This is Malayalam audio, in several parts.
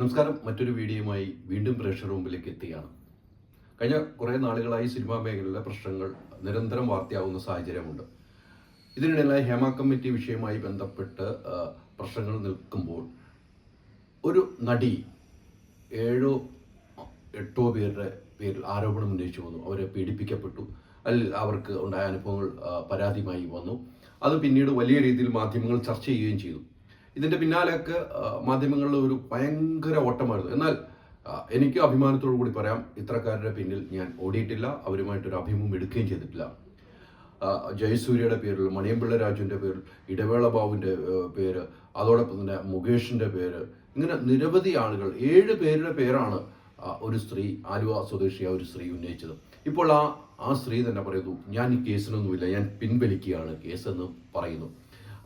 നമസ്കാരം. മറ്റൊരു വീഡിയോയുമായി വീണ്ടും പ്രേക്ഷകർ റൂമിലേക്ക് എത്തിയാണ് കഴിഞ്ഞ കുറേ നാളുകളായി സിനിമാ മേഖലയിലെ പ്രശ്നങ്ങൾ നിരന്തരം വാർത്തയാവുന്ന സാഹചര്യമുണ്ട്. ഇതിനിടയിലായി ഹേമ കമ്മിറ്റി വിഷയവുമായി ബന്ധപ്പെട്ട് പ്രശ്നങ്ങൾ നിൽക്കുമ്പോൾ ഒരു നടി ഏഴോ എട്ടോ പേരുടെ പേരിൽ ആരോപണം ഉന്നയിച്ചു വന്നു. അവരെ പീഡിപ്പിക്കപ്പെട്ടു. അല്ലെങ്കിൽ അവർക്ക് ഉണ്ടായ അനുഭവങ്ങൾ പരാതിയുമായി വന്നു. അത് പിന്നീട് വലിയ രീതിയിൽ മാധ്യമങ്ങൾ ചർച്ച ചെയ്യുകയും ചെയ്തു. ഇതിന്റെ പിന്നാലെയൊക്കെ മാധ്യമങ്ങളിൽ ഒരു ഭയങ്കര ഓട്ടമായിരുന്നു. എന്നാൽ എനിക്ക് അഭിമാനത്തോടു കൂടി പറയാം ഇത്തരക്കാരുടെ പിന്നിൽ ഞാൻ ഓടിയിട്ടില്ല അവരുമായിട്ടൊരു അഭിമുഖം എടുക്കുകയും ചെയ്തിട്ടില്ല. ജയസൂര്യയുടെ പേരിൽ മണിയമ്പിള്ള രാജുവിന്റെ പേരിൽ ഇടവേള ബാബുവിന്റെ പേര് അതോടൊപ്പം തന്നെ മുകേഷിന്റെ പേര് ഇങ്ങനെ നിരവധി ആളുകൾ ഏഴ് പേരുടെ പേരാണ് ഒരു സ്ത്രീ ആലുവ സ്വദേശിയായ ഒരു സ്ത്രീ ഉന്നയിച്ചത്. ഇപ്പോൾ ആ ആ സ്ത്രീ തന്നെ പറയുന്നു ഞാൻ ഈ കേസിനൊന്നുമില്ല ഞാൻ പിൻവലിക്കുകയാണ് കേസെന്ന് പറയുന്നു.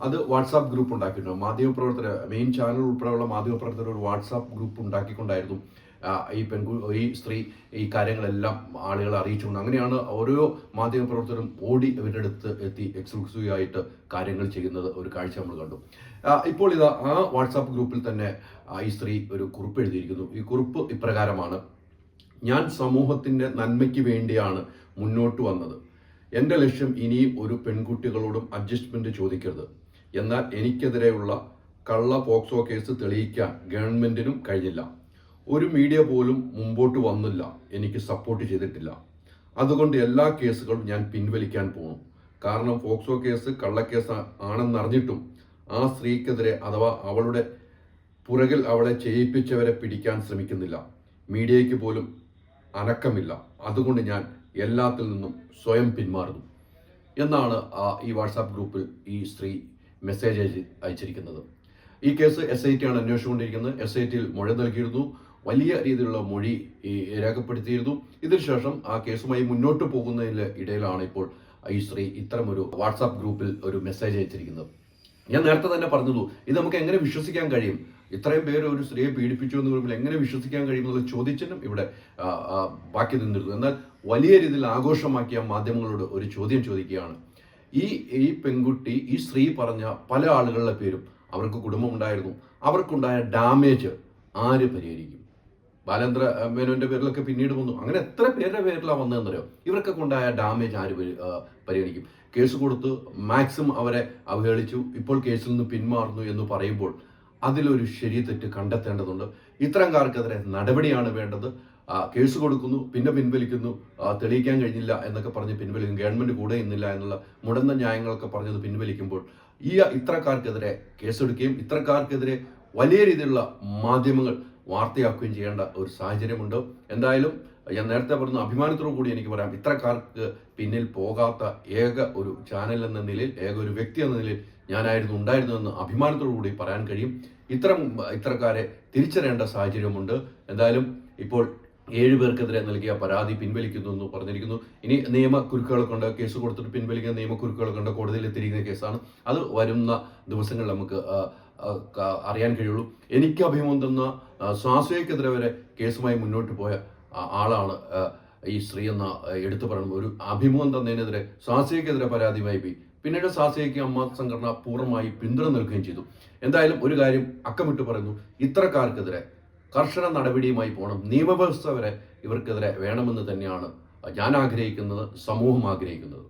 അത് വാട്സാപ്പ് ഗ്രൂപ്പ് ഉണ്ടാക്കിയിട്ടുണ്ട്. മാധ്യമപ്രവർത്തകർ മെയിൻ ചാനൽ ഉൾപ്പെടെയുള്ള മാധ്യമപ്രവർത്തകർ ഒരു വാട്സാപ്പ് ഗ്രൂപ്പ് ഉണ്ടാക്കിക്കൊണ്ടായിരുന്നു ഈ പെൺകു ഈ സ്ത്രീ ഈ കാര്യങ്ങളെല്ലാം ആളുകളെ അറിയിച്ചുകൊണ്ട്. അങ്ങനെയാണ് ഓരോ മാധ്യമപ്രവർത്തകരും ഓടി അവരുടെ അടുത്ത് എത്തി എക്സ്ക്ലൂസീവ് ആയിട്ട് കാര്യങ്ങൾ ചെയ്യുന്നത് ഒരു കാഴ്ച നമ്മൾ കണ്ടു. ഇപ്പോൾ ഇത് ആ വാട്സാപ്പ് ഗ്രൂപ്പിൽ തന്നെ ഈ സ്ത്രീ ഒരു കുറിപ്പ് എഴുതിയിരിക്കുന്നു. ഈ കുറിപ്പ് ഇപ്രകാരമാണ് ഞാൻ സമൂഹത്തിന്റെ നന്മയ്ക്ക് വേണ്ടിയാണ് മുന്നോട്ട് വന്നത്. എന്റെ ലക്ഷ്യം ഇനിയും ഒരു പെൺകുട്ടികളോടും അഡ്ജസ്റ്റ്മെന്റ് ചോദിക്കരുത്. എന്നാൽ എനിക്കെതിരെയുള്ള കള്ള പോക്സോ കേസ് തെളിയിക്കാൻ ഗവൺമെന്റിനും കഴിഞ്ഞില്ല. ഒരു മീഡിയ പോലും മുമ്പോട്ട് വന്നില്ല. എനിക്ക് സപ്പോർട്ട് ചെയ്തിട്ടില്ല. അതുകൊണ്ട് എല്ലാ കേസുകളും ഞാൻ പിൻവലിക്കാൻ പോകും കാരണം പോക്സോ കേസ് കള്ളക്കേസ് ആണെന്നറിഞ്ഞിട്ടും ആ സ്ത്രീക്കെതിരെ അഥവാ അവളുടെ പുറകിൽ അവളെ ചെയ്യിപ്പിച്ചവരെ പിടിക്കാൻ ശ്രമിക്കുന്നില്ല. മീഡിയയ്ക്ക് പോലും അനക്കമില്ല. അതുകൊണ്ട് ഞാൻ എല്ലാത്തിൽ നിന്നും സ്വയം പിന്മാറുന്നു. എന്നാണ് ഈ വാട്സാപ്പ് ഗ്രൂപ്പിൽ ഈ സ്ത്രീ മെസ്സേജ് അയച്ച് അയച്ചിരിക്കുന്നത്. ഈ കേസ് എസ് ഐ ടി ആണ് അന്വേഷിച്ചുകൊണ്ടിരിക്കുന്നത്. എസ് ഐ ടിയിൽ മൊഴി നൽകിയിരുന്നു. വലിയ രീതിയിലുള്ള മൊഴി രേഖപ്പെടുത്തിയിരുന്നു. ഇതിനുശേഷം ആ കേസുമായി മുന്നോട്ട് പോകുന്നതിന് ഇടയിലാണ് ഇപ്പോൾ ഈ സ്ത്രീ ഇത്തരമൊരു വാട്സാപ്പ് ഗ്രൂപ്പിൽ ഒരു മെസ്സേജ് അയച്ചിരിക്കുന്നത്. ഞാൻ നേരത്തെ തന്നെ പറഞ്ഞതു ഇത് നമുക്ക് എങ്ങനെ വിശ്വസിക്കാൻ കഴിയും? ഇത്രയും പേര് ഒരു സ്ത്രീയെ പീഡിപ്പിച്ചു എന്ന് പറയുമ്പോൾ എങ്ങനെ വിശ്വസിക്കാൻ കഴിയും എന്നുള്ള ചോദ്യത്തിനും ഇവിടെ ബാക്കി നിന്നിരുന്നു. എന്നാൽ വലിയ രീതിയിൽ ആഘോഷമാക്കിയ മാധ്യമങ്ങളോട് ഒരു ചോദ്യം ചോദിക്കുകയാണ്. ഈ ഈ പെൺകുട്ടി ഈ സ്ത്രീ പറഞ്ഞ പല ആളുകളുടെ പേരും അവർക്ക് കുടുംബമുണ്ടായിരുന്നു. അവർക്കുണ്ടായ ഡാമേജ് ആര് പരിഹരിക്കും? ബാലേന്ദ്ര മേനോന്റെ പേരിലൊക്കെ പിന്നീട് വന്നു. അങ്ങനെ എത്ര പേരുടെ പേരിലാണ് വന്നതെന്നറിയോ? ഇവർക്കൊക്കെ ഉണ്ടായ ഡാമേജ് ആര് പരി- പരിഗണിക്കും കേസ് കൊടുത്ത് മാക്സിമം അവരെ അവഹേളിച്ചു. ഇപ്പോൾ കേസിൽ നിന്ന് പിന്മാറുന്നു എന്ന് പറയുമ്പോൾ അതിലൊരു ശരി തെറ്റ് കണ്ടെത്തേണ്ടതുണ്ട്. ഇത്തരം ഇത്തരംകാർക്കെതിരെ നടപടിയാണ് വേണ്ടത്. കേസ് കൊടുക്കുന്നു പിന്നെ പിൻവലിക്കുന്നു. തെളിയിക്കാൻ കഴിഞ്ഞില്ല എന്നൊക്കെ പറഞ്ഞ് പിൻവലിക്കും. ഗവൺമെന്റ് കൂടെ ഇന്നില്ല എന്നുള്ള മുടന്ന ന്യായങ്ങളൊക്കെ പറഞ്ഞത് പിൻവലിക്കുമ്പോൾ ഈ ഇത്രക്കാർക്കെതിരെ കേസെടുക്കുകയും ഇത്രക്കാർക്കെതിരെ വലിയ രീതിയിലുള്ള മാധ്യമങ്ങൾ വാർത്തയാക്കുകയും ചെയ്യേണ്ട ഒരു സാഹചര്യമുണ്ട്. എന്തായാലും ഞാൻ നേരത്തെ പറഞ്ഞ അഭിമാനത്തോടു കൂടി എനിക്ക് പറയാം ഇത്രക്കാർക്ക് പിന്നിൽ പോകാത്ത ഏക ഒരു ചാനൽ എന്ന നിലയിൽ ഏക ഒരു വ്യക്തി എന്ന നിലയിൽ ഞാനായിരുന്നു ഉണ്ടായിരുന്നുവെന്ന് അഭിമാനത്തോടു കൂടി പറയാൻ കഴിയും. ഇത്തരം ഇത്രക്കാരെ തിരിച്ചറിയേണ്ട സാഹചര്യമുണ്ട്. എന്തായാലും ഇപ്പോൾ ഏഴ് പേർക്കെതിരെ നൽകിയ പരാതി പിൻവലിക്കുന്നു എന്ന് പറഞ്ഞിരിക്കുന്നു. ഇനി നിയമ കുരുക്കുകൾ കൊണ്ട് കേസ് കൊടുത്തിട്ട് പിൻവലിക്കുന്ന നിയമ കുരുക്കുകൾ കൊണ്ട് കോടതിയിൽ എത്തിയിരിക്കുന്ന കേസാണ്. അത് വരുന്ന ദിവസങ്ങളിൽ നമുക്ക് അറിയാൻ കഴിയുള്ളൂ. എനിക്ക് അഭിമുഖം തന്ന സ്വാശ്രയക്കെതിരെ വരെ കേസുമായി മുന്നോട്ട് പോയ ആളാണ് ഈ സ്ത്രീ എന്ന എടുത്തു പറയുന്നത് ഒരു അഭിമുഖം തന്നതിനെതിരെ സ്വാശ്രയക്കെതിരെ പരാതിയുമായി പോയി പിന്നീട് സ്വാശ്രയക്ക് അമ്മ സംഘടന പൂർണമായി പിന്തുണ നൽകുകയും ചെയ്തു. എന്തായാലും ഒരു കാര്യം അക്കമിട്ട് പറയുന്നു. ഇത്തരക്കാർക്കെതിരെ കർശന നടപടിയുമായി പോകണം. നിയമവ്യവസ്ഥ വരെ ഇവർക്കെതിരെ വേണമെന്ന് തന്നെയാണ് ഞാൻ ആഗ്രഹിക്കുന്നത് സമൂഹം ആഗ്രഹിക്കുന്നത്.